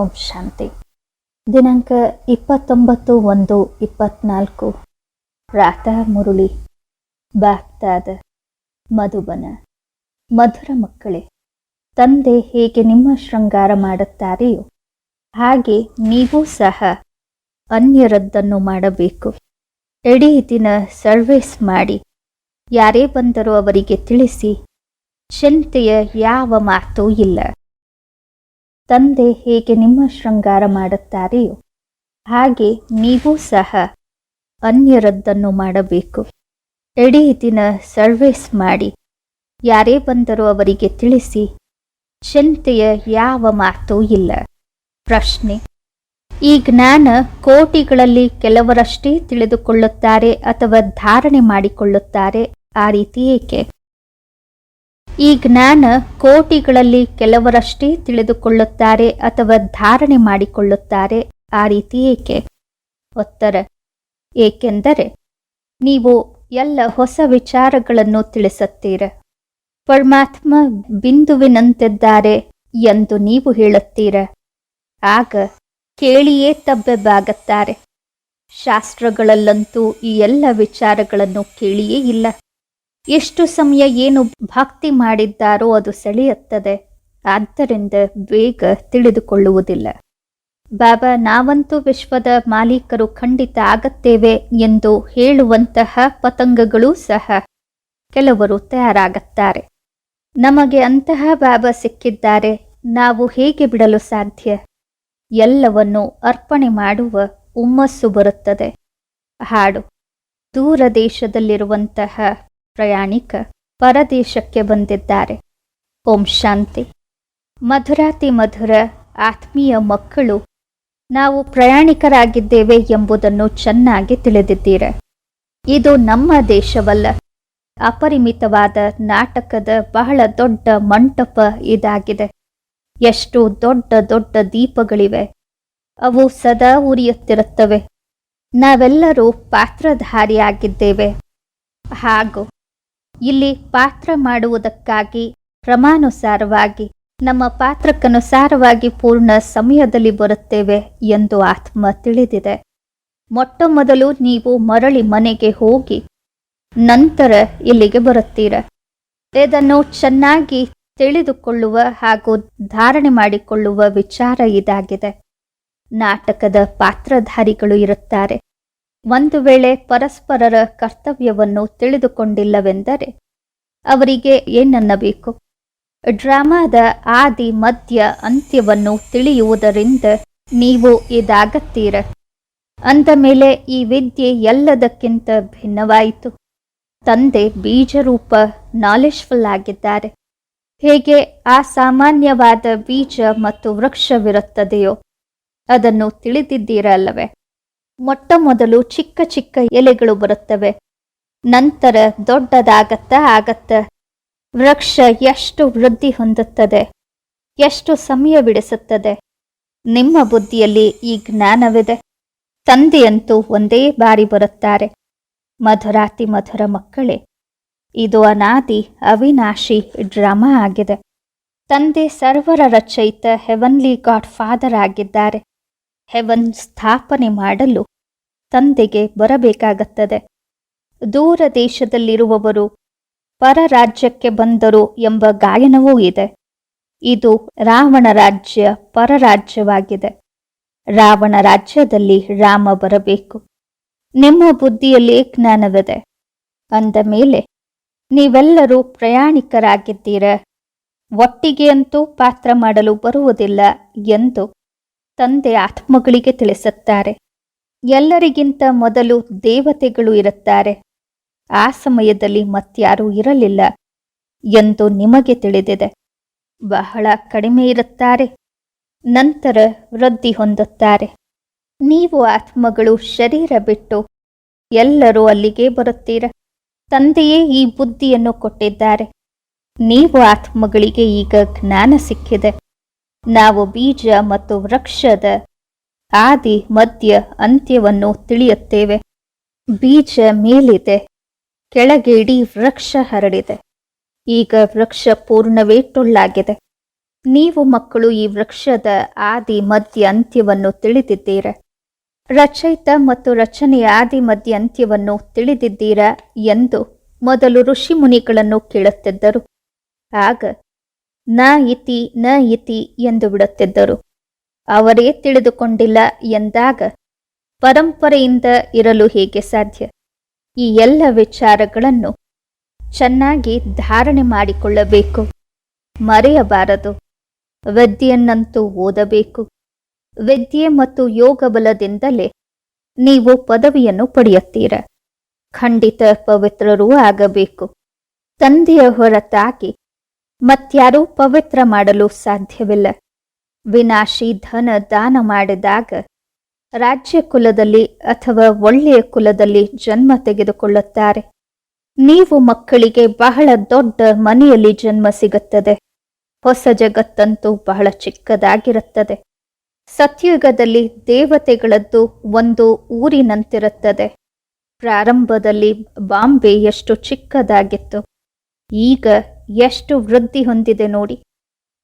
ಓಂ ಶಾಂತಿ. ದಿನಾಂಕ ಇಪ್ಪತ್ತೊಂಬತ್ತು ಒಂದು ಇಪ್ಪತ್ನಾಲ್ಕು. ಪ್ರಾತಃ ಮುರುಳಿ. ಬಾಗ್ದಾದ ಮಧುಬನ. ಮಧುರ ಮಕ್ಕಳೇ, ತಂದೆ ಹೇಗೆ ನಿಮ್ಮ ಶೃಂಗಾರ ಮಾಡುತ್ತಾರೆಯೋ, ಹಾಗೆ ನೀವು ಸಹ ಅನ್ಯರದ್ದನ್ನು ಮಾಡಬೇಕು. ಇಡೀ ದಿನ ಸರ್ವಿಸ್ ಮಾಡಿ, ಯಾರೇ ಬಂದರೂ ಅವರಿಗೆ ತಿಳಿಸಿ, ಚಿಂತೆಯ ಯಾವ ಮಾತೂ ಇಲ್ಲ. ತಂದೆ ಹೇಗೆ ನಿಮ್ಮ ಶೃಂಗಾರ ಮಾಡುತ್ತಾರೆಯೋ ಹಾಗೆ ನೀವು ಸಹ ಅನ್ಯರದ್ದನ್ನು ಮಾಡಬೇಕು. ಇಡೀ ದಿನ ಸರ್ವಿಸ್ ಮಾಡಿ. ಯಾರೇ ಬಂದರೂ ಅವರಿಗೆ ತಿಳಿಸಿ. ಚಿಂತೆಯ ಯಾವ ಮಾತೂ ಇಲ್ಲ. ಪ್ರಶ್ನೆ, ಈ ಜ್ಞಾನ ಕೋಟಿಗಳಲ್ಲಿ ಕೆಲವರಷ್ಟೇ ತಿಳಿದುಕೊಳ್ಳುತ್ತಾರೆ ಅಥವಾ ಧಾರಣೆ ಮಾಡಿಕೊಳ್ಳುತ್ತಾರೆ? ಆ ರೀತಿ ಏಕೆ? ಈ ಜ್ಞಾನ ಕೋಟಿಗಳಲ್ಲಿ ಕೆಲವರಷ್ಟೇ ತಿಳಿದುಕೊಳ್ಳುತ್ತಾರೆ ಅಥವಾ ಧಾರಣೆ ಮಾಡಿಕೊಳ್ಳುತ್ತಾರೆ, ಆ ರೀತಿ ಏಕೆ? ಉತ್ತರ, ಏಕೆಂದರೆ ನೀವು ಎಲ್ಲ ಹೊಸ ವಿಚಾರಗಳನ್ನು ತಿಳಿಸುತ್ತೀರ. ಪರಮಾತ್ಮ ಬಿಂದುವಿನಂತಿದ್ದಾರೆ ಎಂದು ನೀವು ಹೇಳುತ್ತೀರ. ಆಗ ಕೇಳಿಯೇ ತಬ್ಬೆಬ್ಬಾಗುತ್ತಾರೆ ಶಾಸ್ತ್ರಗಳಲ್ಲಂತೂ ಈ ಎಲ್ಲ ವಿಚಾರಗಳನ್ನು ಕೇಳಿಯೇ ಇಲ್ಲ. ಎಷ್ಟು ಸಮಯ ಏನು ಭಕ್ತಿ ಮಾಡಿದ್ದಾರೋ ಅದು ಸೆಳೆಯುತ್ತದೆ. ಆದ್ದರಿಂದ ಬೇಗ ತಿಳಿದುಕೊಳ್ಳುವುದಿಲ್ಲ. ಬಾಬಾ, ನಾವಂತೂ ವಿಶ್ವದ ಮಾಲೀಕರು, ಖಂಡಿತ ಆಗತ್ತೇವೆ ಎಂದು ಹೇಳುವಂತಹ ಪತಂಗಗಳು ಸಹ ಕೆಲವರು ತಯಾರಾಗುತ್ತಾರೆ. ನಮಗೆ ಅಂತಹ ಬಾಬಾ ಸಿಕ್ಕಿದ್ದಾರೆ. ನಾವು ಹೇಗೆ ಬಿಡಲು ಸಾಧ್ಯ? ಎಲ್ಲವನ್ನು ಅರ್ಪಣೆ ಮಾಡುವ ಉಮ್ಮಸ್ಸು ಬರುತ್ತದೆ. ಹಾಡು. ದೂರ ದೇಶದಲ್ಲಿರುವಂತಹ ಪ್ರಯಾಣಿಕ ಪರದೇಶಕ್ಕೆ ಬಂದಿದ್ದಾರೆ. ಓಂ ಶಾಂತಿ. ಮಧುರಾತಿ ಮಧುರ ಆತ್ಮೀಯ ಮಕ್ಕಳು, ನಾವು ಪ್ರಯಾಣಿಕರಾಗಿದ್ದೇವೆ ಎಂಬುದನ್ನು ಚೆನ್ನಾಗಿ ತಿಳಿದಿದ್ದೀರ. ಇದು ನಮ್ಮ ದೇಶವಲ್ಲ. ಅಪರಿಮಿತವಾದ ನಾಟಕದ ಬಹಳ ದೊಡ್ಡ ಮಂಟಪ ಇದಾಗಿದೆ. ಎಷ್ಟು ದೊಡ್ಡ ದೊಡ್ಡ ದೀಪಗಳಿವೆ. ಅವು ಸದಾ ಉರಿಯುತ್ತಿರುತ್ತವೆ. ನಾವೆಲ್ಲರೂ ಪಾತ್ರಧಾರಿಯಾಗಿದ್ದೇವೆ. ಹಾಗೂ ಇಲ್ಲಿ ಪಾತ್ರ ಮಾಡುವುದಕ್ಕಾಗಿ ಕ್ರಮಾನುಸಾರವಾಗಿ, ನಮ್ಮ ಪಾತ್ರಕ್ಕನುಸಾರವಾಗಿ ಪೂರ್ಣ ಸಮಯದಲ್ಲಿ ಬರುತ್ತೇವೆ ಎಂದು ಆತ್ಮ ತಿಳಿದಿದೆ. ಮೊಟ್ಟ ಮೊದಲು ನೀವು ಮರಳಿ ಮನೆಗೆ ಹೋಗಿ ನಂತರ ಇಲ್ಲಿಗೆ ಬರುತ್ತೀರ. ಇದನ್ನು ಚೆನ್ನಾಗಿ ತಿಳಿದುಕೊಳ್ಳುವ ಹಾಗೂ ಧಾರಣೆ ಮಾಡಿಕೊಳ್ಳುವ ವಿಚಾರ ಇದಾಗಿದೆ. ನಾಟಕದ ಪಾತ್ರಧಾರಿಗಳು ಇರುತ್ತಾರೆ. ಒಂದು ವೇಳೆ ಪರಸ್ಪರರ ಕರ್ತವ್ಯವನ್ನು ತಿಳಿದುಕೊಂಡಿಲ್ಲವೆಂದರೆ ಅವರಿಗೆ ಏನನ್ನಬೇಕು? ಡ್ರಾಮಾದ ಆದಿ, ಮಧ್ಯ, ಅಂತ್ಯವನ್ನು ತಿಳಿಯುವುದರಿಂದ ನೀವು ಇದಾಗತ್ತೀರ. ಅಂದ ಮೇಲೆ ಈ ವಿದ್ಯೆ ಎಲ್ಲದಕ್ಕಿಂತ ಭಿನ್ನವಾಯಿತು. ತಂದೆ ಬೀಜರೂಪ ನಾಲೆಜ್ಫುಲ್ ಆಗಿದ್ದಾರೆ ಹೇಗೆ ಆ ಸಾಮಾನ್ಯವಾದ ಬೀಜ ಮತ್ತು ವೃಕ್ಷವಿರುತ್ತದೆಯೋ ಅದನ್ನು ತಿಳಿದಿದ್ದೀರಲ್ಲವೇ? ಮೊಟ್ಟ ಮೊದಲು ಚಿಕ್ಕ ಚಿಕ್ಕ ಎಲೆಗಳು ಬರುತ್ತವೆ. ನಂತರ ದೊಡ್ಡದಾಗತ್ತ ಆಗತ್ತ ವೃಕ್ಷ ಎಷ್ಟು ವೃದ್ಧಿ ಹೊಂದುತ್ತದೆ, ಎಷ್ಟು ಸಮಯ ಬಿಡಿಸುತ್ತದೆ. ನಿಮ್ಮ ಬುದ್ಧಿಯಲ್ಲಿ ಈ ಜ್ಞಾನವಿದೆ. ತಂದೆಯಂತೂ ಒಂದೇ ಬಾರಿ ಬರುತ್ತಾರೆ. ಮಧುರಾತಿ ಮಧುರ ಮಕ್ಕಳೇ, ಇದು ಅನಾದಿ ಅವಿನಾಶಿ ಡ್ರಾಮಾ ಆಗಿದೆ. ತಂದೆ ಸರ್ವರ ರಚಯಿತ ಹೆವನ್ಲಿ ಗಾಡ್ ಫಾದರ್ ಆಗಿದ್ದಾರೆ. ಹೆವನ್ ಸ್ಥಾಪನೆ ಮಾಡಲು ತಂದೆಗೆ ಬರಬೇಕಾಗುತ್ತದೆ. ದೂರ ದೇಶದಲ್ಲಿರುವವರು ಪರ ರಾಜ್ಯಕ್ಕೆ ಬಂದರು ಎಂಬ ಗಾಯನವೂ ಇದೆ. ಇದು ರಾವಣ ರಾಜ್ಯ ಪರರಾಜ್ಯವಾಗಿದೆ. ರಾವಣ ರಾಜ್ಯದಲ್ಲಿ ರಾಮ ಬರಬೇಕು. ನಿಮ್ಮ ಬುದ್ಧಿಯಲ್ಲಿ ಜ್ಞಾನವಿದೆ. ಅಂದ ಮೇಲೆ, ನೀವೆಲ್ಲರೂ ಪ್ರಯಾಣಿಕರಾಗಿದ್ದೀರ. ಒಟ್ಟಿಗೆಯಂತೂ ಪಾತ್ರ ಮಾಡಲು ಬರುವುದಿಲ್ಲ ಎಂದು ತಂದೆ ಆತ್ಮಗಳಿಗೆ ತಿಳಿಸುತ್ತಾರೆ. ಎಲ್ಲರಿಗಿಂತ ಮೊದಲು ದೇವತೆಗಳು ಇರುತ್ತಾರೆ. ಆ ಸಮಯದಲ್ಲಿ ಮತ್ಯಾರೂ ಇರಲಿಲ್ಲ ಎಂದು ನಿಮಗೆ ತಿಳಿದಿದೆ. ಬಹಳ ಕಡಿಮೆ ಇರುತ್ತಾರೆ. ನಂತರ ವೃದ್ಧಿ ಹೊಂದುತ್ತಾರೆ. ನೀವು ಆತ್ಮಗಳು ಶರೀರ ಬಿಟ್ಟು ಎಲ್ಲರೂ ಅಲ್ಲಿಗೆ ಬರುತ್ತೀರ? ತಂದೆಯೇ ಈ ಬುದ್ಧಿಯನ್ನು ಕೊಟ್ಟಿದ್ದಾರೆ. ನೀವು ಆತ್ಮಗಳಿಗೆ ಈಗ ಜ್ಞಾನ ಸಿಕ್ಕಿದೆ. ನಾವು ಬೀಜ ಮತ್ತು ವೃಕ್ಷದ ಆದಿ ಮಧ್ಯ ಅಂತ್ಯವನ್ನು ತಿಳಿಯುತ್ತೇವೆ. ಬೀಜ ಮೇಲಿದೆ ಕೆಳಗೆ ಇಡೀ ವೃಕ್ಷ ಹರಡಿದೆ. ಈಗ ವೃಕ್ಷ ಪೂರ್ಣವೇ ಟೊಳ್ಳಾಗಿದೆ ನೀವು ಮಕ್ಕಳು ಈ ವೃಕ್ಷದ ಆದಿ ಮಧ್ಯ ಅಂತ್ಯವನ್ನು ತಿಳಿದಿದ್ದೀರ. ರಚಯಿತ ಮತ್ತು ರಚನೆಯ ಆದಿ ಮಧ್ಯ ಅಂತ್ಯವನ್ನು ತಿಳಿದಿದ್ದೀರಾ ಎಂದು ಮೊದಲು ಋಷಿ ಮುನಿಗಳನ್ನು ಕೇಳುತ್ತಿದ್ದರು. ಆಗ, ನ ಇತಿ ನ ಇತಿ ಎಂದು ಬಿಡುತ್ತಿದ್ದರು. ಅವರೇ ತಿಳಿದುಕೊಂಡಿಲ್ಲ ಎಂದಾಗ ಪರಂಪರೆಯಿಂದ ಇರಲು ಹೇಗೆ ಸಾಧ್ಯ? ಈ ಎಲ್ಲ ವಿಚಾರಗಳನ್ನು ಚೆನ್ನಾಗಿ ಧಾರಣೆ ಮಾಡಿಕೊಳ್ಳಬೇಕು. ಮರೆಯಬಾರದು. ವಿದ್ಯೆಯನ್ನಂತೂ ಓದಬೇಕು. ವಿದ್ಯೆ ಮತ್ತು ಯೋಗ ಬಲದಿಂದಲೇ ನೀವು ಪದವಿಯನ್ನು ಪಡೆಯುತ್ತೀರ. ಖಂಡಿತ ಪವಿತ್ರರೂ ಆಗಬೇಕು. ತಂದೆಯ ಹೊರತಾಗಿ ಮತ್ಯಾರೂ ಪವಿತ್ರ ಮಾಡಲು ಸಾಧ್ಯವಿಲ್ಲ. ವಿನಾಶಿ ಧನ ದಾನ ಮಾಡಿದಾಗ ರಾಜ್ಯ ಕುಲದಲ್ಲಿ ಅಥವಾ ಒಳ್ಳೆಯ ಕುಲದಲ್ಲಿ ಜನ್ಮ ತೆಗೆದುಕೊಳ್ಳುತ್ತಾರೆ. ನೀವು ಮಕ್ಕಳಿಗೆ ಬಹಳ ದೊಡ್ಡ ಮನೆಯಲ್ಲಿ ಜನ್ಮ ಸಿಗುತ್ತದೆ. ಹೊಸ ಜಗತ್ತಂತೂ ಬಹಳ ಚಿಕ್ಕದಾಗಿರುತ್ತದೆ. ಸತ್ಯುಗದಲ್ಲಿ ದೇವತೆಗಳದ್ದು ಒಂದು ಊರಿನಂತಿರುತ್ತದೆ. ಪ್ರಾರಂಭದಲ್ಲಿ ಬಾಂಬೆ ಎಷ್ಟು ಚಿಕ್ಕದಾಗಿತ್ತು. ಈಗ ಎಷ್ಟು ವೃದ್ಧಿ ಹೊಂದಿದೆ ನೋಡಿ.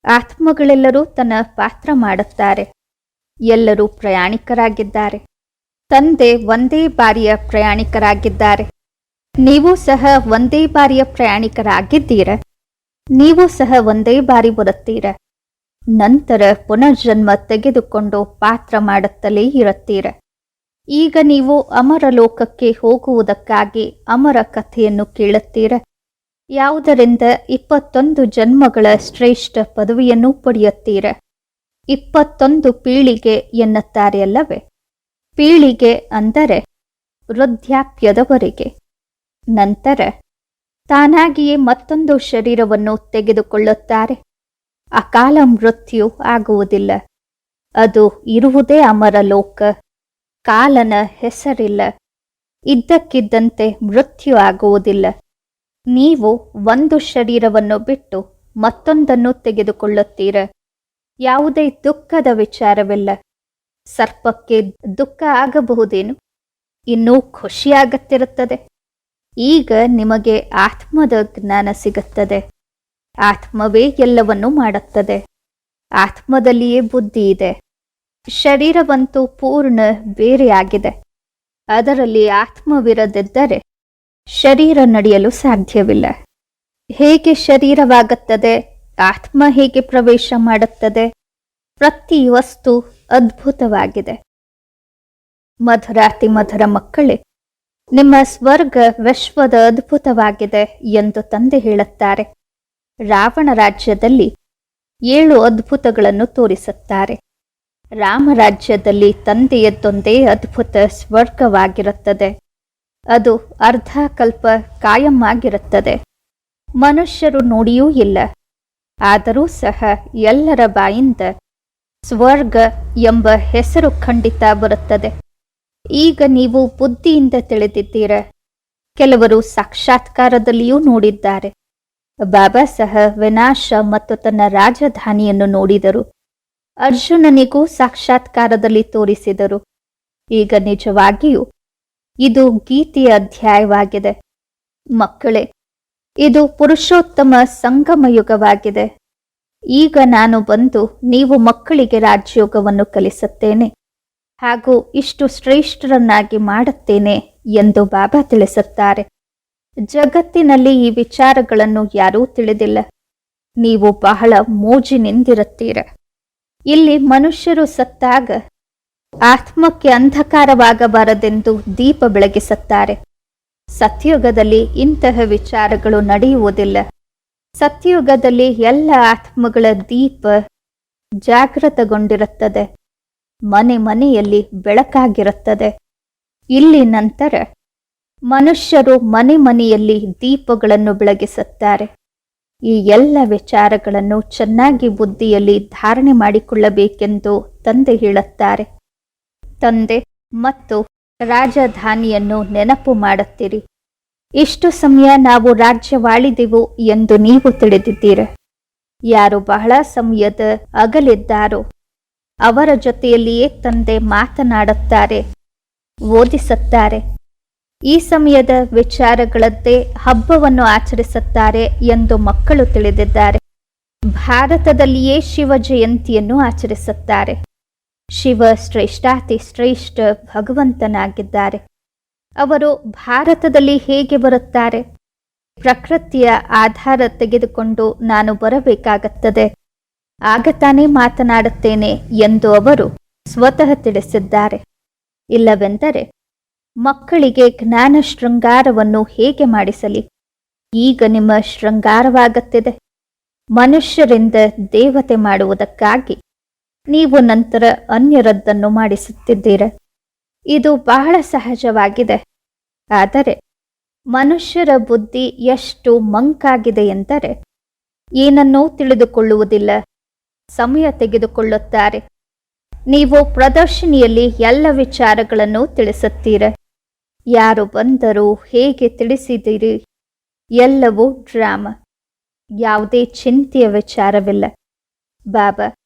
ಆತ್ಮಗಳೆಲ್ಲರೂ ತನ್ನ ಪಾತ್ರ ಮಾಡುತ್ತಾರೆ. ಎಲ್ಲರೂ ಪ್ರಯಾಣಿಕರಾಗಿದ್ದಾರೆ. ತಂದೆ ಒಂದೇ ಬಾರಿಯ ಪ್ರಯಾಣಿಕರಾಗಿದ್ದಾರೆ. ನೀವು ಸಹ ಒಂದೇ ಬಾರಿಯ ಪ್ರಯಾಣಿಕರಾಗಿದ್ದೀರ. ನೀವು ಸಹ ಒಂದೇ ಬಾರಿ ಬರುತ್ತೀರ. ನಂತರ ಪುನರ್ಜನ್ಮ ತೆಗೆದುಕೊಂಡು ಪಾತ್ರ ಮಾಡುತ್ತಲೇ ಇರುತ್ತೀರ. ಈಗ ನೀವು ಅಮರ ಲೋಕಕ್ಕೆ ಹೋಗುವುದಕ್ಕಾಗಿ ಅಮರ ಕಥೆಯನ್ನು ಕೇಳುತ್ತೀರ. ಯಾವುದರಿಂದ ಇಪ್ಪತ್ತೊಂದು ಜನ್ಮಗಳ ಶ್ರೇಷ್ಠ ಪದವಿಯನ್ನು ಪಡೆಯುತ್ತೀರ? ಇಪ್ಪತ್ತೊಂದು ಪೀಳಿಗೆ ಎನ್ನುತ್ತಾರೆ ಅಲ್ಲವೇ? ಪೀಳಿಗೆ ಅಂದರೆ ವೃದ್ಧಾಪ್ಯದವರೆಗೆ. ನಂತರ ತಾನಾಗಿಯೇ ಮತ್ತೊಂದು ಶರೀರವನ್ನು ತೆಗೆದುಕೊಳ್ಳುತ್ತಾರೆ. ಅಕಾಲ ಮೃತ್ಯು ಆಗುವುದಿಲ್ಲ. ಅದು ಇರುವುದೇ ಅಮರಲೋಕ ಕಾಲನ ಹೆಸರಿಲ್ಲ. ಇದ್ದಕ್ಕಿದ್ದಂತೆ ಮೃತ್ಯು ಆಗುವುದಿಲ್ಲ. ನೀವು ಒಂದು ಶರೀರವನ್ನು ಬಿಟ್ಟು ಮತ್ತೊಂದನ್ನು ತೆಗೆದುಕೊಳ್ಳುತ್ತೀರ? ಯಾವುದೇ ದುಃಖದ ವಿಚಾರವಿಲ್ಲ. ಸರ್ಪಕ್ಕೆ ದುಃಖ ಆಗಬಹುದೇನು? ಇನ್ನೂ ಖುಷಿಯಾಗುತ್ತಿರುತ್ತದೆ ಈಗ ನಿಮಗೆ ಆತ್ಮದ ಜ್ಞಾನ ಸಿಗುತ್ತದೆ. ಆತ್ಮವೇ ಎಲ್ಲವನ್ನೂ ಮಾಡುತ್ತದೆ. ಆತ್ಮದಲ್ಲಿಯೇ ಬುದ್ಧಿ ಇದೆ. ಶರೀರವಂತೂ ಪೂರ್ಣ ಬೇರೆಯಾಗಿದೆ. ಅದರಲ್ಲಿ ಆತ್ಮವಿರದಿದ್ದರೆ ಶರೀರ ನಡೆಯಲು ಸಾಧ್ಯವಿಲ್ಲ. ಹೇಗೆ ಶರೀರವಾಗುತ್ತದೆ? ಆತ್ಮ ಹೇಗೆ ಪ್ರವೇಶ ಮಾಡುತ್ತದೆ? ಪ್ರತಿ ವಸ್ತು ಅದ್ಭುತವಾಗಿದೆ. ಮಧುರಾತಿ ಮಧುರ ಮಕ್ಕಳೇ, ನಿಮ್ಮ ಸ್ವರ್ಗ ವಿಶ್ವದ ಅದ್ಭುತವಾಗಿದೆ ಎಂದು ತಂದೆ ಹೇಳುತ್ತಾರೆ. ರಾವಣ ರಾಜ್ಯದಲ್ಲಿ ಏಳು ಅದ್ಭುತಗಳನ್ನು ತೋರಿಸುತ್ತಾರೆ. ರಾಮರಾಜ್ಯದಲ್ಲಿ ತಂದೆಯದ್ದೊಂದೇ ಅದ್ಭುತ ಸ್ವರ್ಗವಾಗಿರುತ್ತದೆ. ಅದು ಅರ್ಧ ಕಲ್ಪ ಕಾಯಂ ಮನುಷ್ಯರು ನೋಡಿಯೂ ಇಲ್ಲ. ಆದರೂ ಸಹ ಎಲ್ಲರ ಬಾಯಿಂದ ಸ್ವರ್ಗ ಎಂಬ ಹೆಸರು ಖಂಡಿತ ಬರುತ್ತದೆ. ಈಗ ನೀವು ಬುದ್ಧಿಯಿಂದ ತಿಳಿದಿದ್ದೀರ. ಕೆಲವರು ಸಾಕ್ಷಾತ್ಕಾರದಲ್ಲಿಯೂ ನೋಡಿದ್ದಾರೆ. ಬಾಬಾ ಸಹ ವಿನಾಶ ಮತ್ತು ತನ್ನ ರಾಜಧಾನಿಯನ್ನು ನೋಡಿದರು. ಅರ್ಜುನನಿಗೂ ಸಾಕ್ಷಾತ್ಕಾರದಲ್ಲಿ ತೋರಿಸಿದರು. ಈಗ ನಿಜವಾಗಿಯೂ ಇದು ಗೀತೆಯ ಅಧ್ಯಾಯವಾಗಿದೆ. ಮಕ್ಕಳೇ, ಇದು ಪುರುಷೋತ್ತಮ ಸಂಗಮ ಯುಗವಾಗಿದೆ ಈಗ ನಾನು ಬಂದು ನೀವು ಮಕ್ಕಳಿಗೆ ರಾಜ್ಯೋಗವನ್ನು ಕಲಿಸುತ್ತೇನೆ ಹಾಗೂ ಇಷ್ಟು ಶ್ರೇಷ್ಠರನ್ನಾಗಿ ಮಾಡುತ್ತೇನೆ ಎಂದು ಬಾಬಾ ತಿಳಿಸುತ್ತಾರೆ. ಜಗತ್ತಿನಲ್ಲಿ ಈ ವಿಚಾರಗಳನ್ನು ಯಾರೂ ತಿಳಿದಿಲ್ಲ. ನೀವು ಬಹಳ ಮೋಜಿನಿಂದಿರುತ್ತೀರ. ಇಲ್ಲಿ ಮನುಷ್ಯರು ಸತ್ತಾಗ ಆತ್ಮಕ್ಕೆ ಅಂಧಕಾರವಾಗಬಾರದೆಂದು ದೀಪ ಬೆಳಗಿಸುತ್ತಾರೆ. ಸತ್ಯುಗದಲ್ಲಿ ಇಂತಹ ವಿಚಾರಗಳು ನಡೆಯುವುದಿಲ್ಲ. ಸತ್ಯುಗದಲ್ಲಿ ಎಲ್ಲ ಆತ್ಮಗಳ ದೀಪ ಜಾಗೃತಗೊಂಡಿರುತ್ತದೆ. ಮನೆ ಮನೆಯಲ್ಲಿ ಬೆಳಕಾಗಿರುತ್ತದೆ. ಇಲ್ಲಿ ನಂತರ ಮನುಷ್ಯರು ಮನೆ ಮನೆಯಲ್ಲಿ ದೀಪಗಳನ್ನು ಬೆಳಗಿಸುತ್ತಾರೆ. ಈ ಎಲ್ಲ ವಿಚಾರಗಳನ್ನು ಚೆನ್ನಾಗಿ ಬುದ್ಧಿಯಲ್ಲಿ ಧಾರಣೆ ಮಾಡಿಕೊಳ್ಳಬೇಕೆಂದು ತಂದೆ ಹೇಳುತ್ತಾರೆ. ತಂದೆ ಮತ್ತು ರಾಜಧಾನಿಯನ್ನು ನೆನಪು ಮಾಡುತ್ತೀರಿ. ಇಷ್ಟು ಸಮಯ ನಾವು ರಾಜ್ಯವಾಳಿದೆವು ಎಂದು ನೀವು ತಿಳಿದಿದ್ದೀರ. ಯಾರು ಬಹಳ ಸಮಯದ ಅಗಲಿದ್ದಾರೋ ಅವರ ಜೊತೆಯಲ್ಲಿಯೇ ತಂದೆ ಮಾತನಾಡುತ್ತಾರೆ, ಓದಿಸುತ್ತಾರೆ. ಈ ಸಮಯದ ವಿಚಾರಗಳದ್ದೇ ಹಬ್ಬವನ್ನು ಆಚರಿಸುತ್ತಾರೆ ಎಂದು ಮಕ್ಕಳು ತಿಳಿದಿದ್ದಾರೆ. ಭಾರತದಲ್ಲಿಯೇ ಶಿವ ಜಯಂತಿಯನ್ನು ಆಚರಿಸುತ್ತಾರೆ. ಶಿವ ಶ್ರೇಷ್ಠಾತಿ ಶ್ರೇಷ್ಠ ಭಗವಂತನಾಗಿದ್ದಾರೆ. ಅವರು ಭಾರತದಲ್ಲಿ ಹೇಗೆ ಬರುತ್ತಾರೆ? ಪ್ರಕೃತಿಯ ಆಧಾರ ತೆಗೆದುಕೊಂಡು ನಾನು ಬರಬೇಕಾಗುತ್ತದೆ. ಆಗ ತಾನೇ ಮಾತನಾಡುತ್ತೇನೆ ಎಂದು ಅವರು ಸ್ವತಃ ತಿಳಿಸಿದ್ದಾರೆ. ಇಲ್ಲವೆಂದರೆ, ಮಕ್ಕಳಿಗೆ ಜ್ಞಾನ ಶೃಂಗಾರವನ್ನು ಹೇಗೆ ಮಾಡಿಸಲಿ? ಈಗ ನಿಮ್ಮ ಶೃಂಗಾರವಾಗುತ್ತಿದೆ. ಮನುಷ್ಯರಿಂದ ದೇವತೆ ಮಾಡುವುದಕ್ಕಾಗಿ ನೀವು ನಂತರ ಅನ್ಯರದ್ದನ್ನು ಮಾಡಿಸುತ್ತಿದ್ದೀರ. ಇದು ಬಹಳ ಸಹಜವಾಗಿದೆ. ಆದರೆ ಮನುಷ್ಯರ ಬುದ್ಧಿ ಎಷ್ಟು ಮಂಕಾಗಿದೆ ಎಂದರೆ, ಏನನ್ನೂ ತಿಳಿದುಕೊಳ್ಳುವುದಿಲ್ಲ. ಸಮಯ ತೆಗೆದುಕೊಳ್ಳುತ್ತಾರೆ. ನೀವು ಪ್ರದರ್ಶನಿಯಲ್ಲಿ ಎಲ್ಲ ವಿಚಾರಗಳನ್ನು ತಿಳಿಸುತ್ತೀರ. ಯಾರು ಬಂದರು ಹೇಗೆ ತಿಳಿಸಿದಿರಿ. ಎಲ್ಲವೂ ಡ್ರಾಮ. ಯಾವುದೇ ಚಿಂತೆಯ ವಿಚಾರವಿಲ್ಲ. ಬಾಬಾ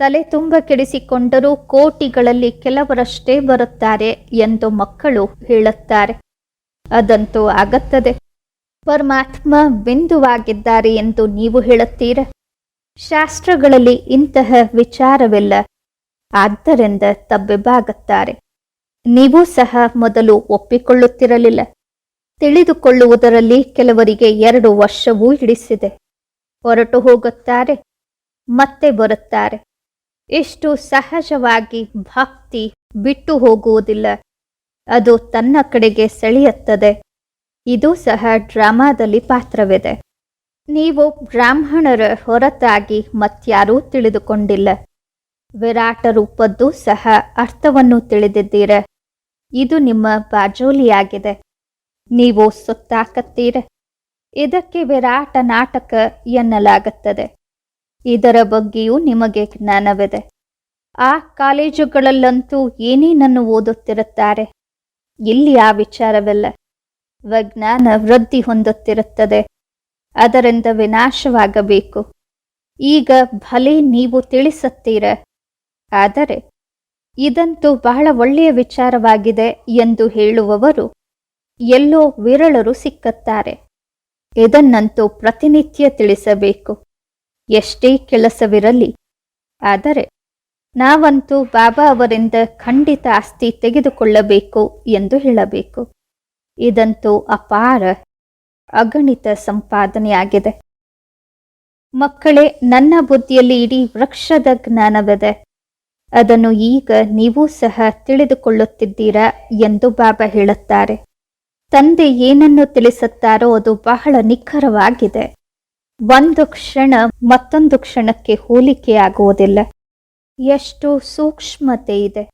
ತಲೆ ತುಂಬ ಕೆಡಿಸಿಕೊಂಡರೂ ಕೋಟಿಗಳಲ್ಲಿ ಕೆಲವರಷ್ಟೇ ಬರುತ್ತಾರೆ ಎಂದು ಮಕ್ಕಳು ಹೇಳುತ್ತಾರೆ. ಅದಂತೂ ಆಗತ್ತದೆ. ಪರಮಾತ್ಮ ಬಿಂದುವಾಗಿದ್ದಾರೆ ಎಂದು ನೀವು ಹೇಳುತ್ತೀರ? ಶಾಸ್ತ್ರಗಳಲ್ಲಿ ಇಂತಹ ವಿಚಾರವಿಲ್ಲ. ಆದ್ದರಿಂದ ತಬ್ಬೆಬ್ಬಾಗುತ್ತಾರೆ ನೀವು ಸಹ ಮೊದಲು ಒಪ್ಪಿಕೊಳ್ಳುತ್ತಿರಲಿಲ್ಲ. ತಿಳಿದುಕೊಳ್ಳುವುದರಲ್ಲಿ ಕೆಲವರಿಗೆ ಎರಡು ವರ್ಷವೂ ಹಿಡಿಸಿದೆ. ಹೊರಟು ಹೋಗುತ್ತಾರೆ. ಮತ್ತೆ ಬರುತ್ತಾರೆ. ಎಷ್ಟು ಸಹಜವಾಗಿ ಭಕ್ತಿ ಬಿಟ್ಟು ಹೋಗುವುದಿಲ್ಲ. ಅದು ತನ್ನ ಕಡೆಗೆ ಸೆಳೆಯುತ್ತದೆ. ಇದು ಸಹ ಡ್ರಾಮಾದಲ್ಲಿ ಪಾತ್ರವಿದೆ. ನೀವು ಬ್ರಾಹ್ಮಣರ ಹೊರತಾಗಿ ಮತ್ಯಾರೂ ತಿಳಿದುಕೊಂಡಿಲ್ಲ. ವಿರಾಟ ರೂಪದ್ದು ಸಹ ಅರ್ಥವನ್ನು ತಿಳಿದಿದ್ದೀರ. ಇದು ನಿಮ್ಮ ಬಾಜೋಲಿಯಾಗಿದೆ. ನೀವು ಸುತ್ತಾಕತ್ತೀರ. ಇದಕ್ಕೆ ವಿರಾಟ ನಾಟಕ ಎನ್ನಲಾಗುತ್ತದೆ. ಇದರ ಬಗ್ಗೆಯೂ ನಿಮಗೆ ಜ್ಞಾನವಿದೆ. ಆ ಕಾಲೇಜುಗಳಲ್ಲಂತೂ ಏನೇನನ್ನು ಓದುತ್ತಿರುತ್ತಾರೆ? ಇಲ್ಲಿ ಆ ವಿಚಾರವಿಲ್ಲ. ವಿಜ್ಞಾನ ವೃದ್ಧಿ ಹೊಂದುತ್ತಿರುತ್ತದೆ. ಅದರಿಂದ ವಿನಾಶವಾಗಬೇಕು. ಈಗ ಭಲೆ ನೀವು ತಿಳಿಸುತ್ತೀರ? ಆದರೆ, ಇದಂತೂ ಬಹಳ ಒಳ್ಳೆಯ ವಿಚಾರವಾಗಿದೆ ಎಂದು ಹೇಳುವವರು ಎಲ್ಲೋ ವಿರಳರು ಸಿಕ್ಕುತ್ತಾರೆ. ಇದನ್ನಂತೂ ಪ್ರತಿನಿತ್ಯ ತಿಳಿಸಬೇಕು. ಎಷ್ಟೇ ಕೆಲಸವಿರಲಿ. ಆದರೆ ನಾವಂತೂ ಬಾಬಾ ಅವರಿಂದ ಖಂಡಿತ ಆಸ್ತಿ ತೆಗೆದುಕೊಳ್ಳಬೇಕು ಎಂದು ಹೇಳಬೇಕು. ಇದಂತೂ ಅಪಾರ ಅಗಣಿತ ಸಂಪಾದನೆಯಾಗಿದೆ. ಮಕ್ಕಳೇ, ನನ್ನ ಬುದ್ಧಿಯಲ್ಲಿ ಇಡೀ ವೃಕ್ಷದ ಜ್ಞಾನವಿದೆ. ಅದನ್ನು ಈಗ ನೀವು ಸಹ ತಿಳಿದುಕೊಳ್ಳುತ್ತಿದ್ದೀರಾ ಎಂದು ಬಾಬಾ ಹೇಳುತ್ತಾರೆ. ತಂದೆ ಏನನ್ನು ತಿಳಿಸುತ್ತಾರೋ ಅದು ಬಹಳ ನಿಖರವಾಗಿದೆ. ಒಂದು ಕ್ಷಣ ಮತ್ತೊಂದು ಕ್ಷಣಕ್ಕೆ ಹೋಲಿಕೆಯಾಗುವುದಿಲ್ಲ. ಎಷ್ಟು ಸೂಕ್ಷ್ಮತೆ ಇದೆ.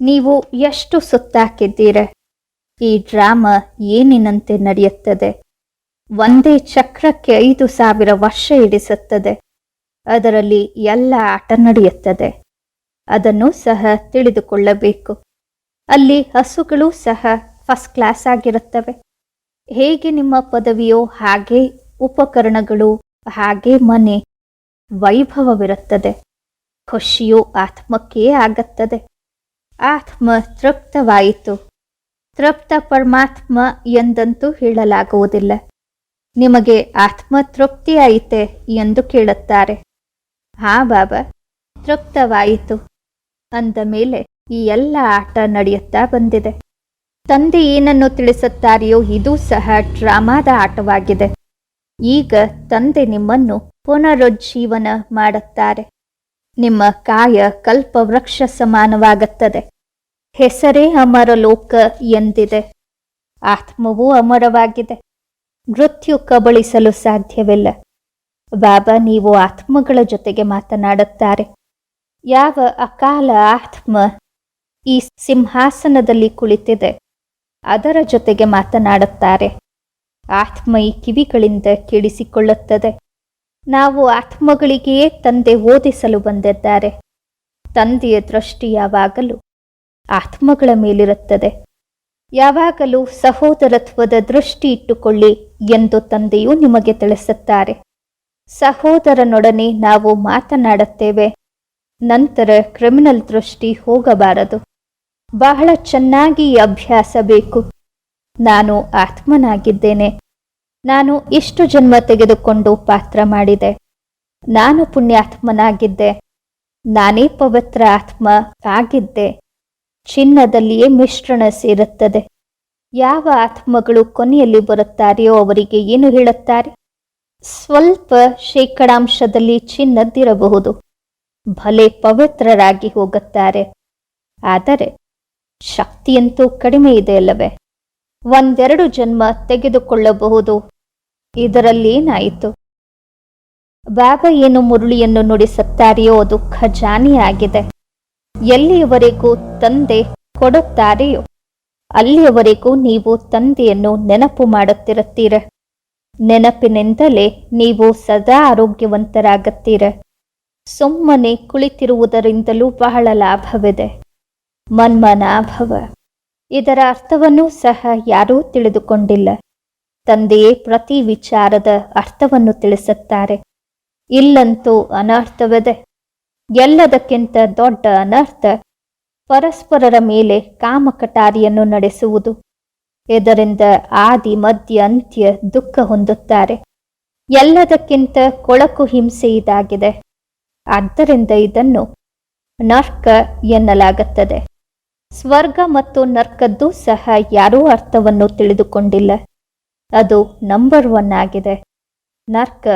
ನೀವು ಎಷ್ಟು ಸುತ್ತಾಕಿದ್ದೀರ. ಈ ಡ್ರಾಮಾ ಏನಿನಂತೆ ನಡೆಯುತ್ತದೆ. ಒಂದೇ ಚಕ್ರಕ್ಕೆ ಐದು ಸಾವಿರ ವರ್ಷ ಇಡಿಸುತ್ತದೆ ಅದರಲ್ಲಿ ಎಲ್ಲ ಆಟ ನಡೆಯುತ್ತದೆ. ಅದನ್ನು ಸಹ ತಿಳಿದುಕೊಳ್ಳಬೇಕು. ಅಲ್ಲಿ ಹಸುಗಳು ಸಹ ಫಸ್ಟ್ ಕ್ಲಾಸ್ ಆಗಿರುತ್ತವೆ. ಹೇಗೆ ನಿಮ್ಮ ಪದವಿಯೋ ಹಾಗೆ ಉಪಕರಣಗಳು, ಹಾಗೆ ಮನೆ ವೈಭವವಿರುತ್ತದೆ. ಖುಷಿಯು ಆತ್ಮಕ್ಕೆ ಆಗುತ್ತದೆ. ಆತ್ಮ ತೃಪ್ತವಾಯಿತು. ತೃಪ್ತ ಪರಮಾತ್ಮ ಎಂದಂತೂ ಹೇಳಲಾಗುವುದಿಲ್ಲ. ನಿಮಗೆ ಆತ್ಮ ತೃಪ್ತಿಯಾಯಿತೆ ಎಂದು ಕೇಳುತ್ತಾರೆ. ಹಾ ಬಾಬಾ, ತೃಪ್ತವಾಯಿತು. ಅಂದ ಮೇಲೆ ಈ ಎಲ್ಲ ಆಟ ನಡೆಯುತ್ತಾ ಬಂದಿದೆ. ತಂದೆ ಏನನ್ನು ತಿಳಿಸುತ್ತಾರೆಯೋ ಇದು ಸಹ ಡ್ರಾಮಾದ ಆಟವಾಗಿದೆ. ಈಗ ತಂದೆ ನಿಮ್ಮನ್ನು ಪುನರುಜ್ಜೀವನ ಮಾಡುತ್ತಾರೆ. ನಿಮ್ಮ ಕಾಯ ಕಲ್ಪವೃಕ್ಷ ಸಮಾನವಾಗುತ್ತದೆ ಹೆಸರೇ ಅಮರ ಲೋಕ ಎಂದಿದೆ. ಆತ್ಮವೂ ಅಮರವಾಗಿದೆ. ಮೃತ್ಯು ಕಬಳಿಸಲು ಸಾಧ್ಯವಿಲ್ಲ. ಬಾಬಾ, ನೀವು ಆತ್ಮಗಳ ಜೊತೆಗೆ ಮಾತನಾಡುತ್ತಾರೆ. ಯಾವ ಅಕಾಲ ಆತ್ಮ ಈ ಸಿಂಹಾಸನದಲ್ಲಿ ಕುಳಿತಿದೆ, ಅದರ ಜೊತೆಗೆ ಮಾತನಾಡುತ್ತಾರೆ. ಆತ್ಮ ಕಿವಿಗಳಿಂದ ಕೇಳಿಸಿಕೊಳ್ಳುತ್ತದೆ ನಾವು ಆತ್ಮಗಳಿಗೆಯೇ ತಂದೆ ಓದಿಸಲು ಬಂದಿದ್ದಾರೆ. ತಂದೆಯ ದೃಷ್ಟಿ ಯಾವಾಗಲೂ ಆತ್ಮಗಳ ಮೇಲಿರುತ್ತದೆ. ಯಾವಾಗಲೂ ಸಹೋದರತ್ವದ ದೃಷ್ಟಿ ಇಟ್ಟುಕೊಳ್ಳಿ ಎಂದು ತಂದೆಯು ನಿಮಗೆ ತಿಳಿಸುತ್ತಾರೆ. ಸಹೋದರನೊಡನೆ ನಾವು ಮಾತನಾಡುತ್ತೇವೆ. ನಂತರ ಕ್ರಿಮಿನಲ್ ದೃಷ್ಟಿ ಹೋಗಬಾರದು. ಬಹಳ ಚೆನ್ನಾಗಿ ಅಭ್ಯಾಸ ಬೇಕು. ನಾನು ಆತ್ಮನಾಗಿದ್ದೇನೆ. ನಾನು ಇಷ್ಟು ಜನ್ಮ ತೆಗೆದುಕೊಂಡು ಪಾತ್ರ ಮಾಡಿದೆ. ನಾನು ಪುಣ್ಯಾತ್ಮನಾಗಿದ್ದೆ. ನಾನೇ ಪವಿತ್ರ ಆತ್ಮ ಆಗಿದ್ದೆ. ಚಿನ್ನದಲ್ಲಿಯೇ ಮಿಶ್ರಣ ಸೇರುತ್ತದೆ. ಯಾವ ಆತ್ಮಗಳು ಕೊನೆಯಲ್ಲಿ ಬರುತ್ತಾರೆಯೋ ಅವರಿಗೆ ಏನು ಹೇಳುತ್ತಾರೆ? ಸ್ವಲ್ಪ ಶೇಕಡಾಂಶದಲ್ಲಿ ಚಿನ್ನದ್ದಿರಬಹುದು. ಭಲೆ ಪವಿತ್ರರಾಗಿ ಹೋಗುತ್ತಾರೆ. ಆದರೆ ಶಕ್ತಿಯಂತೂ ಕಡಿಮೆ ಇದೆಯಲ್ಲವೇ ಒಂದೆರಡು ಜನ್ಮ ತೆಗೆದುಕೊಳ್ಳಬಹುದು. ಇದರಲ್ಲೇನಾಯಿತು ಬಾಬಾ ಏನು ಮುರುಳಿಯನ್ನು ನುಡಿಸುತ್ತಾರೆಯೋ ಅದು ಖಜಾನೆಯಾಗಿದೆ. ಎಲ್ಲಿಯವರೆಗೂ ತಂದೆ ಕೊಡುತ್ತಾರೆಯೋ, ಅಲ್ಲಿಯವರೆಗೂ ನೀವು ತಂದೆಯನ್ನು ನೆನಪು ಮಾಡುತ್ತಿರುತ್ತೀರ. ನೆನಪಿನಿಂದಲೇ ನೀವು ಸದಾ ಆರೋಗ್ಯವಂತರಾಗುತ್ತೀರ. ಸುಮ್ಮನೆ ಕುಳಿತಿರುವುದರಿಂದಲೂ ಬಹಳ ಲಾಭವಿದೆ. ಮನ್ಮನಾಭವ. ಇದರ ಅರ್ಥವನ್ನು ಸಹ ಯಾರೂ ತಿಳಿದುಕೊಂಡಿಲ್ಲ. ತಂದೆಯೇ ಪ್ರತಿ ವಿಚಾರದ ಅರ್ಥವನ್ನು ತಿಳಿಸುತ್ತಾರೆ. ಇಲ್ಲಂತೂ ಅನರ್ಥವಿದೆ? ಎಲ್ಲದಕ್ಕಿಂತ ದೊಡ್ಡ ಅನರ್ಥ ಪರಸ್ಪರರ ಮೇಲೆ ಕಾಮಕಟಾರಿಯನ್ನು ನಡೆಸುವುದು. ಇದರಿಂದ ಆದಿ, ಮಧ್ಯ, ಅಂತ್ಯ ದುಃಖ ಹೊಂದುತ್ತಾರೆ. ಎಲ್ಲದಕ್ಕಿಂತ ಕೊಳಕು ಹಿಂಸೆ ಇದಾಗಿದೆ. ಆದ್ದರಿಂದ ಇದನ್ನು ನರ್ಕ ಎನ್ನಲಾಗುತ್ತದೆ. ಸ್ವರ್ಗ ಮತ್ತು ನರ್ಕದ್ದು ಸಹ ಯಾರೂ ಅರ್ಥವನ್ನು ತಿಳಿದುಕೊಂಡಿಲ್ಲ. ಅದು ನಂಬರ್ ಒನ್ ಆಗಿದೆ. ನರ್ಕ,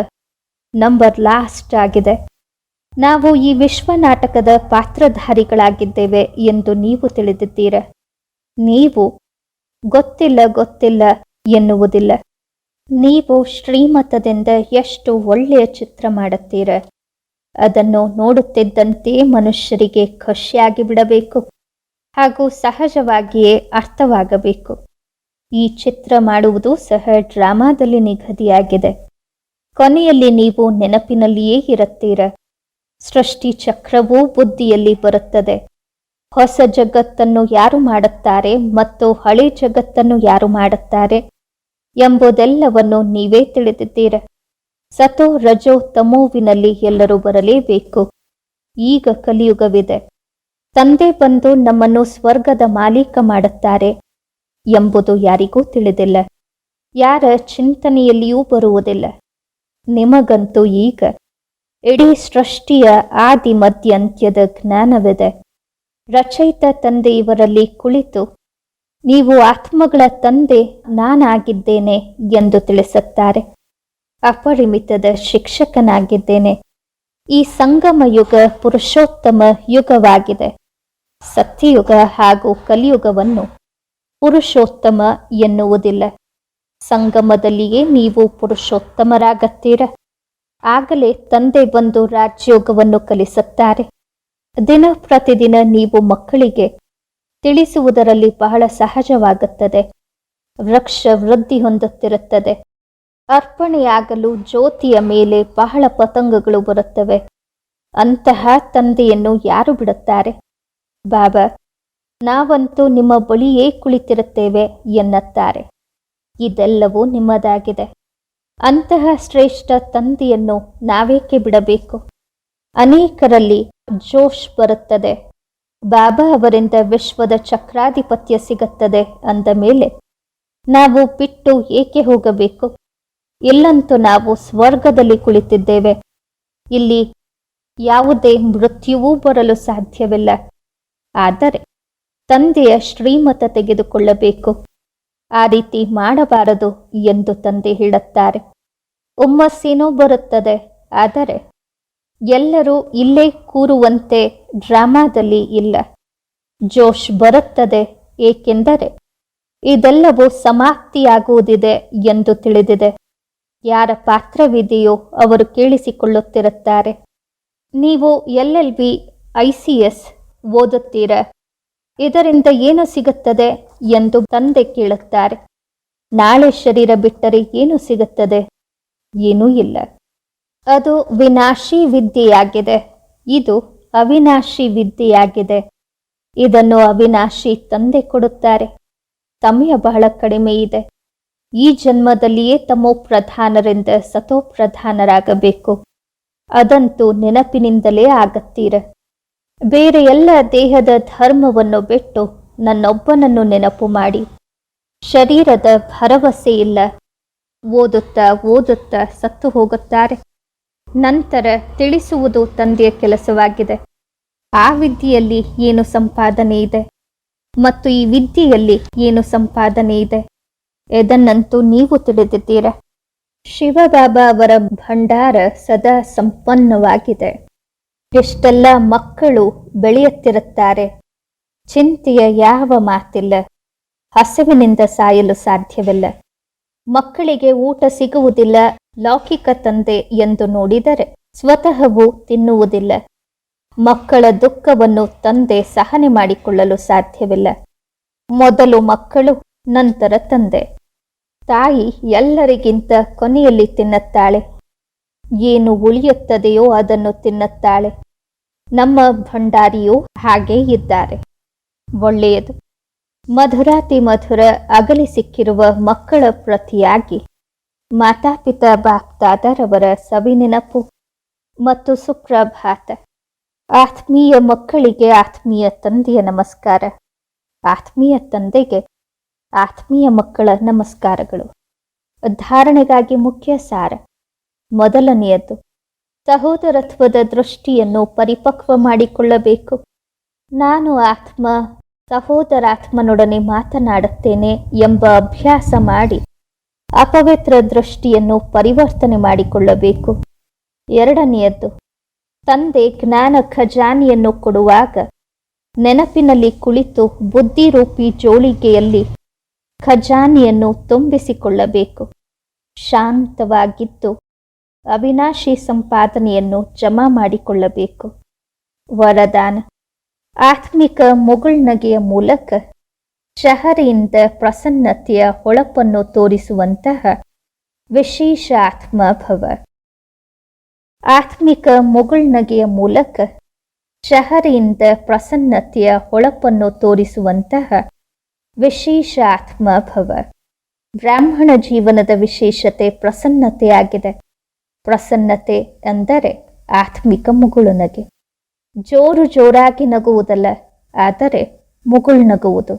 ನಂಬರ್ ಲಾಸ್ಟ್ ಆಗಿದೆ. ನಾವು ಈ ವಿಶ್ವ ನಾಟಕದ ಪಾತ್ರಧಾರಿಗಳಾಗಿದ್ದೇವೆ ಎಂದು ನೀವು ತಿಳಿದಿದ್ದೀರ? ನೀವು ಗೊತ್ತಿಲ್ಲ ಗೊತ್ತಿಲ್ಲ ಎನ್ನುವುದಿಲ್ಲ. ನೀವು ಶ್ರೀಮತದಿಂದ ಎಷ್ಟು ಒಳ್ಳೆಯ ಚಿತ್ರ ಮಾಡುತ್ತೀರ? ಅದನ್ನು ನೋಡುತ್ತಿದ್ದಂತೆ ಮನುಷ್ಯರಿಗೆ ಖುಷಿಯಾಗಿ ಬಿಡಬೇಕು. ಹಾಗೂ ಸಹಜವಾಗಿಯೇ ಅರ್ಥವಾಗಬೇಕು. ಈ ಚಿತ್ರ ಮಾಡುವುದು ಸಹ ಡ್ರಾಮಾದಲ್ಲಿ ನಿಗದಿಯಾಗಿದೆ. ಕೊನೆಯಲ್ಲಿ ನೀವು ನೆನಪಿನಲ್ಲಿಯೇ ಇರುತ್ತೀರ. ಸೃಷ್ಟಿ ಚಕ್ರವೂ ಬುದ್ಧಿಯಲ್ಲಿ ಬರುತ್ತದೆ. ಹೊಸ ಜಗತ್ತನ್ನು ಯಾರು ಮಾಡುತ್ತಾರೆ ಮತ್ತು ಹಳೆ ಜಗತ್ತನ್ನು ಯಾರು ಮಾಡುತ್ತಾರೆ ಎಂಬುದೆಲ್ಲವನ್ನು ನೀವೇ ತಿಳಿದಿದ್ದೀರ. ಸತೋ ರಜೋ ತಮೋವಿನಲ್ಲಿ ಎಲ್ಲರೂ ಬರಲೇಬೇಕು. ಈಗ ಕಲಿಯುಗವಿದೆ. ತಂದೆ ಬಂದು ನಮ್ಮನ್ನು ಸ್ವರ್ಗದ ಮಾಲೀಕ ಮಾಡುತ್ತಾರೆ ಎಂಬುದು ಯಾರಿಗೂ ತಿಳಿದಿಲ್ಲ. ಯಾರ ಚಿಂತನೆಯಲ್ಲಿಯೂ ಬರುವುದಿಲ್ಲ. ನಿಮಗಂತೂ ಈಗ ಇಡೀ ಸೃಷ್ಟಿಯ ಆದಿ ಮಧ್ಯಂತ್ಯದ ಜ್ಞಾನವಿದೆ. ರಚಯಿತ ತಂದೆ ಇವರಲ್ಲಿ ಕುಳಿತು, ನೀವು ಆತ್ಮಗಳ ತಂದೆ, ನಾನಾಗಿದ್ದೇನೆ ಎಂದು ತಿಳಿಸುತ್ತಾರೆ. ಅಪರಿಮಿತದ ಶಿಕ್ಷಕನಾಗಿದ್ದೇನೆ. ಈ ಸಂಗಮ ಯುಗ ಪುರುಷೋತ್ತಮ ಯುಗವಾಗಿದೆ. ಸತ್ಯಯುಗ ಹಾಗೂ ಕಲಿಯುಗವನ್ನು ಪುರುಷೋತ್ತಮ ಎನ್ನುವುದಿಲ್ಲ. ಸಂಗಮದಲ್ಲಿಯೇ ನೀವು ಪುರುಷೋತ್ತಮರಾಗತ್ತೀರ. ಆಗಲೇ ತಂದೆ ಬಂದು ರಾಜ್ಯೋಗವನ್ನು ಕಲಿಸುತ್ತಾರೆ. ದಿನ ಪ್ರತಿದಿನ ನೀವು ಮಕ್ಕಳಿಗೆ ತಿಳಿಸುವುದರಲ್ಲಿ ಬಹಳ ಸಹಜವಾಗುತ್ತದೆ. ವೃಕ್ಷ ವೃದ್ಧಿ ಹೊಂದುತ್ತಿರುತ್ತದೆ. ಅರ್ಪಣೆಯಾಗಲು ಜ್ಯೋತಿಯ ಮೇಲೆ ಬಹಳ ಪತಂಗಗಳು ಬರುತ್ತವೆ. ಅಂತಹ ತಂದೆಯನ್ನು ಯಾರು ಬಿಡುತ್ತಾರೆ? ಬಾಬಾ, ನಾವಂತೂ ನಿಮ್ಮ ಬಳಿಯೇ ಕುಳಿತಿರುತ್ತೇವೆ ಎನ್ನುತ್ತಾರೆ. ಇದೆಲ್ಲವೂ ನಿಮ್ಮದಾಗಿದೆ. ಅಂತಹ ಶ್ರೇಷ್ಠ ತಂದೆಯನ್ನು ನಾವೇಕೆ ಬಿಡಬೇಕು? ಅನೇಕರಲ್ಲಿ ಜೋಶ್ ಬರುತ್ತದೆ. ಬಾಬಾ ಅವರಿಂದ ವಿಶ್ವದ ಚಕ್ರಾಧಿಪತ್ಯ ಸಿಗುತ್ತದೆ ಅಂದ ಮೇಲೆ, ನಾವು ಬಿಟ್ಟು ಏಕೆ ಹೋಗಬೇಕು? ಇಲ್ಲಂತೂ ನಾವು ಸ್ವರ್ಗದಲ್ಲಿ ಕುಳಿತಿದ್ದೇವೆ. ಇಲ್ಲಿ ಯಾವುದೇ ಮೃತ್ಯುವೂ ಬರಲು ಸಾಧ್ಯವಿಲ್ಲ. ಆದರೆ ತಂದೆಯ ಶ್ರೀಮತ ತೆಗೆದುಕೊಳ್ಳಬೇಕು. ಆ ರೀತಿ ಮಾಡಬಾರದು ಎಂದು ತಂದೆ ಹೇಳುತ್ತಾರೆ. ಹುಮ್ಮಸ್ಸೇನೋ ಬರುತ್ತದೆ, ಆದರೆ ಎಲ್ಲರೂ ಇಲ್ಲೇ ಕೂರುವಂತೆ ಡ್ರಾಮಾದಲ್ಲಿ ಇಲ್ಲ. ಜೋಶ್ ಬರುತ್ತದೆ, ಏಕೆಂದರೆ ಇದೆಲ್ಲವೂ ಸಮಾಪ್ತಿಯಾಗುವುದಿದೆ ಎಂದು ತಿಳಿದಿದೆ. ಯಾರ ಪಾತ್ರವಿದೆಯೋ ಅವರು ಕೇಳಿಸಿಕೊಳ್ಳುತ್ತಿರುತ್ತಾರೆ. ನೀವು L L B, I C S ಓದುತ್ತೀರಾ? ಇದರಿಂದ ಏನು ಸಿಗುತ್ತದೆ ಎಂದು ತಂದೆ ಕೇಳುತ್ತಾರೆ. ನಾಳೆ ಶರೀರ ಬಿಟ್ಟರೆ ಏನು ಸಿಗುತ್ತದೆ? ಏನೂ ಇಲ್ಲ. ಅದು ವಿನಾಶಿ ವಿದ್ಯೆಯಾಗಿದೆ. ಇದು ಅವಿನಾಶಿ ವಿದ್ಯೆಯಾಗಿದೆ. ಇದನ್ನು ಅವಿನಾಶಿ ತಂದೆ ಕೊಡುತ್ತಾರೆ. ಸಮಯ ಬಹಳ ಕಡಿಮೆ ಇದೆ. ಈ ಜನ್ಮದಲ್ಲಿಯೇ ತಮೋ ಪ್ರಧಾನರಿಂದ ಸತೋ ಪ್ರಧಾನರಾಗಬೇಕು ಅದಂತೂ ನೆನಪಿನಿಂದಲೇ ಆಗತ್ತೀರ. ಬೇರೆ ಎಲ್ಲ ದೇಹದ ಧರ್ಮವನ್ನು ಬಿಟ್ಟು ನನ್ನೊಬ್ಬನನ್ನು ನೆನಪು ಮಾಡಿ. ಶರೀರದ ಭರವಸೆ ಇಲ್ಲ. ಓದುತ್ತಾ ಓದುತ್ತಾ ಸತ್ತು ಹೋಗುತ್ತಾರೆ. ನಂತರ ತಿಳಿಸುವುದು ತಂದೆಯ ಕೆಲಸವಾಗಿದೆ. ಆ ವಿದ್ಯೆಯಲ್ಲಿ ಏನು ಸಂಪಾದನೆ ಇದೆ? ಮತ್ತು ಈ ವಿದ್ಯೆಯಲ್ಲಿ ಏನು ಸಂಪಾದನೆ ಇದೆ? ಇದನ್ನಂತೂ ನೀವು ತಿಳಿದಿದ್ದೀರ? ಶಿವಬಾಬಾ ಅವರ ಭಂಡಾರ ಸದಾ ಸಂಪನ್ನವಾಗಿದೆ. ಎಷ್ಟೆಲ್ಲ ಮಕ್ಕಳು ಬೆಳೆಯುತ್ತಿರುತ್ತಾರೆ? ಚಿಂತೆಯ ಯಾವ ಮಾತಿಲ್ಲ. ಹಸಿವಿನಿಂದ ಸಾಯಲು ಸಾಧ್ಯವಿಲ್ಲ. ಮಕ್ಕಳಿಗೆ ಊಟ ಸಿಗುವುದಿಲ್ಲ, ಲೌಕಿಕ ತಂದೆ ಎಂದು ನೋಡಿದರೆ ಸ್ವತಃವೂ ತಿನ್ನುವುದಿಲ್ಲ. ಮಕ್ಕಳ ದುಃಖವನ್ನು ತಂದೆ ಸಹನೆ ಮಾಡಿಕೊಳ್ಳಲು ಸಾಧ್ಯವಿಲ್ಲ. ಮೊದಲು ಮಕ್ಕಳು, ನಂತರ ತಂದೆ. ತಾಯಿ ಎಲ್ಲರಿಗಿಂತ ಕೊನೆಯಲ್ಲಿ ತಿನ್ನುತ್ತಾಳೆ. ಏನು ಉಳಿಯುತ್ತದೆಯೋ ಅದನ್ನು ತಿನ್ನುತ್ತಾಳೆ. ನಮ್ಮ ಭಂಡಾರಿಯೂ ಹಾಗೆ ಇದ್ದಾರೆ. ಒಳ್ಳೆಯದು. ಮಧುರಾತಿ ಮಧುರ ಅಗಲಿ ಸಿಕ್ಕಿರುವ ಮಕ್ಕಳ ಪ್ರತಿಯಾಗಿ ಮಾತಾಪಿತಾ ಸವಿ ಸವಿನೆನಪು ಮತ್ತು ಸುಪ್ರಭಾತ. ಆತ್ಮೀಯ ಮಕ್ಕಳಿಗೆ ಆತ್ಮೀಯ ತಂದೆಯ ನಮಸ್ಕಾರ. ಆತ್ಮೀಯ ತಂದೆಗೆ ಆತ್ಮೀಯ ಮಕ್ಕಳ ನಮಸ್ಕಾರಗಳು. ಧಾರಣೆಗಾಗಿ ಮುಖ್ಯ ಸಾರ. ಮೊದಲನೆಯದ್ದು ಸಹೋದರತ್ವದ ದೃಷ್ಟಿಯನ್ನು ಪರಿಪಕ್ವ ಮಾಡಿಕೊಳ್ಳಬೇಕು. ನಾನು ಆತ್ಮ, ಸಹೋದರಾತ್ಮನೊಡನೆ ಮಾತನಾಡುತ್ತೇನೆ ಎಂಬ ಅಭ್ಯಾಸ ಮಾಡಿ, ಅಪವಿತ್ರ ದೃಷ್ಟಿಯನ್ನು ಪರಿವರ್ತನೆ ಮಾಡಿಕೊಳ್ಳಬೇಕು. ಎರಡನೆಯದ್ದು ತಂದೆ ಜ್ಞಾನ ಖಜಾನೆಯನ್ನು ಕೊಡುವಾಗ, ನೆನಪಿನಲ್ಲಿ ಕುಳಿತು ಬುದ್ಧಿರೂಪಿ ಜೋಳಿಗೆಯಲ್ಲಿ ಖಜಾನೆಯನ್ನು ತುಂಬಿಸಿಕೊಳ್ಳಬೇಕು. ಶಾಂತವಾಗಿದ್ದು ಅವಿನಾಶಿ ಸಂಪಾದನೆಯನ್ನು ಜಮಾ ಮಾಡಿಕೊಳ್ಳಬೇಕು. ವರದಾನ. ಆತ್ಮಿಕ ಮುಗುಳ್ನಗೆಯ ಮೂಲಕ ಶಹರಿಯಿಂದ ಪ್ರಸನ್ನತೆಯ ಹೊಳಪನ್ನು ತೋರಿಸುವಂತಹ ವಿಶೇಷ ಆತ್ಮಭವ. ಆತ್ಮಿಕ ಮುಗುಳ್ನಗೆಯ ಮೂಲಕ ಶಹರಿಯಿಂದ ಪ್ರಸನ್ನತೆಯ ಹೊಳಪನ್ನು ತೋರಿಸುವಂತಹ ವಿಶೇಷ ಆತ್ಮಭವ. ಬ್ರಾಹ್ಮಣ ಜೀವನದ ವಿಶೇಷತೆ ಪ್ರಸನ್ನತೆಯಾಗಿದೆ. ಪ್ರಸನ್ನತೆ ಎಂದರೆ ಆತ್ಮಿಕ ಮುಗುಳುನಗೆ. ಜೋರು ಜೋರಾಗಿ ನಗುವುದಲ್ಲ, ಆದರೆ ಮುಗುಳು ನಗುವುದು.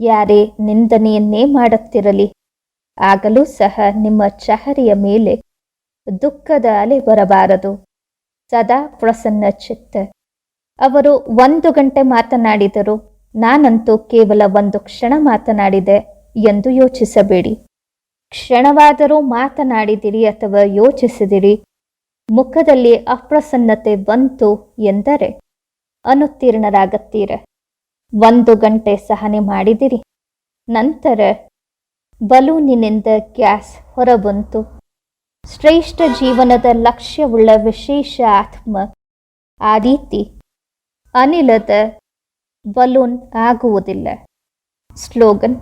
ಯಾರೇ ನಿಂದನೆಯನ್ನೇ ಮಾಡುತ್ತಿರಲಿ, ಆಗಲೂ ಸಹ ನಿಮ್ಮ ಚಹರಿಯ ಮೇಲೆ ದುಃಖದ ಅಲೆ ಬರಬಾರದು. ಸದಾ ಪ್ರಸನ್ನ ಚಿತ್ತ. ಅವರು ಒಂದು ಗಂಟೆ ಮಾತನಾಡಿದರು, ನಾನಂತೂ ಕೇವಲ ಒಂದು ಕ್ಷಣ ಮಾತನಾಡಿದೆ ಎಂದು ಯೋಚಿಸಬೇಡಿ. ಕ್ಷಣವಾದರೂ ಮಾತನಾಡಿದಿರಿ ಅಥವಾ ಯೋಚಿಸಿದಿರಿ, ಮುಖದಲ್ಲಿ ಅಪ್ರಸನ್ನತೆ ಬಂತು ಎಂದರೆ ಅನುತ್ತೀರ್ಣರಾಗುತ್ತೀರ. ಒಂದು ಗಂಟೆ ಸಹನೆ ಮಾಡಿದಿರಿ, ನಂತರ ಬಲೂನಿನಿಂದ ಗ್ಯಾಸ್ ಹೊರಬಂತು. ಶ್ರೇಷ್ಠ ಜೀವನದ ಲಕ್ಷ್ಯವುಳ್ಳ ವಿಶೇಷ ಆತ್ಮ ಆ ರೀತಿ ಅನಿಲದ ಬಲೂನ್ ಆಗುವುದಿಲ್ಲ. ಸ್ಲೋಗನ್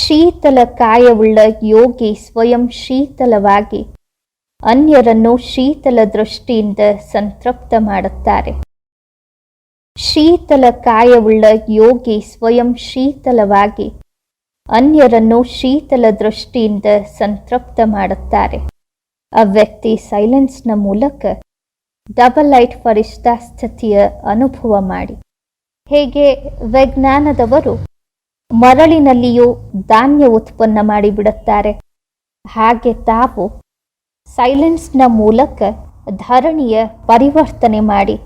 ಶೀತಲ ಕಾಯವುಳ್ಳ ಯೋಗಿ ಸ್ವಯಂ ಶೀತಲವಾಗಿ ಅನ್ಯರನ್ನು ಶೀತಲ ದೃಷ್ಟಿಯಿಂದ ಸಂತೃಪ್ತ ಮಾಡುತ್ತಾರೆ. ಶೀತಲ ಕಾಯವುಳ್ಳ ಯೋಗಿ ಸ್ವಯಂ ಶೀತಲವಾಗಿ ಅನ್ಯರನ್ನು ಶೀತಲ ದೃಷ್ಟಿಯಿಂದ ಸಂತೃಪ್ತ ಮಾಡುತ್ತಾರೆ. ಆ ವ್ಯಕ್ತಿ ಸೈಲೆನ್ಸ್ನ ಮೂಲಕ ಡಬಲ್ ಲೈಟ್ ಫರಿಷ್ಠಾ ಸ್ಥಿತಿಯ ಅನುಭವ ಮಾಡಿ. ಹೇಗೆ ವಿಜ್ಞಾನದವರು ಮರಳಿನಲ್ಲಿಯೂ ಧಾನ್ಯ ಉತ್ಪನ್ನ ಮಾಡಿಬಿಡುತ್ತಾರೆ. ಹಾಗೆ ತಾವು ಸೈಲೆನ್ಸ್ನ ಮೂಲಕ ಧರಣಿಯ ಪರಿವರ್ತನೆ ಮಾಡಿ,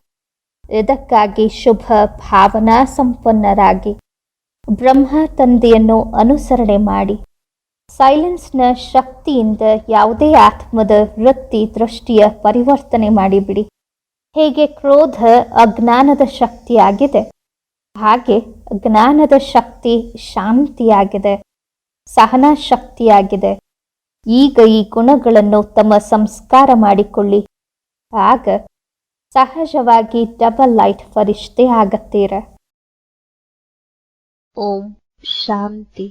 ಇದಕ್ಕಾಗಿ ಶುಭ ಭಾವನಾ ಸಂಪನ್ನರಾಗಿ, ಬ್ರಹ್ಮ ತಂದೆಯನ್ನು ಅನುಸರಣೆ ಮಾಡಿ, ಸೈಲೆನ್ಸ್ನ ಶಕ್ತಿಯಿಂದ ಯಾವುದೇ ಆತ್ಮದ ವೃತ್ತಿ ದೃಷ್ಟಿಯ ಪರಿವರ್ತನೆ ಮಾಡಿಬಿಡಿ. ಹೇಗೆ ಕ್ರೋಧ ಅಜ್ಞಾನದ ಶಕ್ತಿಯಾಗಿದೆ. ಹಾಗೆ ಜ್ಞಾನದ ಶಕ್ತಿ ಶಾಂತಿಯಾಗಿದೆ ಸಹನಾ ಶಕ್ತಿಯಾಗಿದೆ ಈಗ ಈ ಗುಣಗಳನ್ನು ತಮ್ಮ ಸಂಸ್ಕಾರ ಮಾಡಿಕೊಳ್ಳಿ. ಆಗ ಸಹಜವಾಗಿ ಡಬಲ್ ಲೈಟ್ ಫರಿಷ್ಠೆ ಆಗತ್ತೀರ. ಓಂ ಶಾಂತಿ.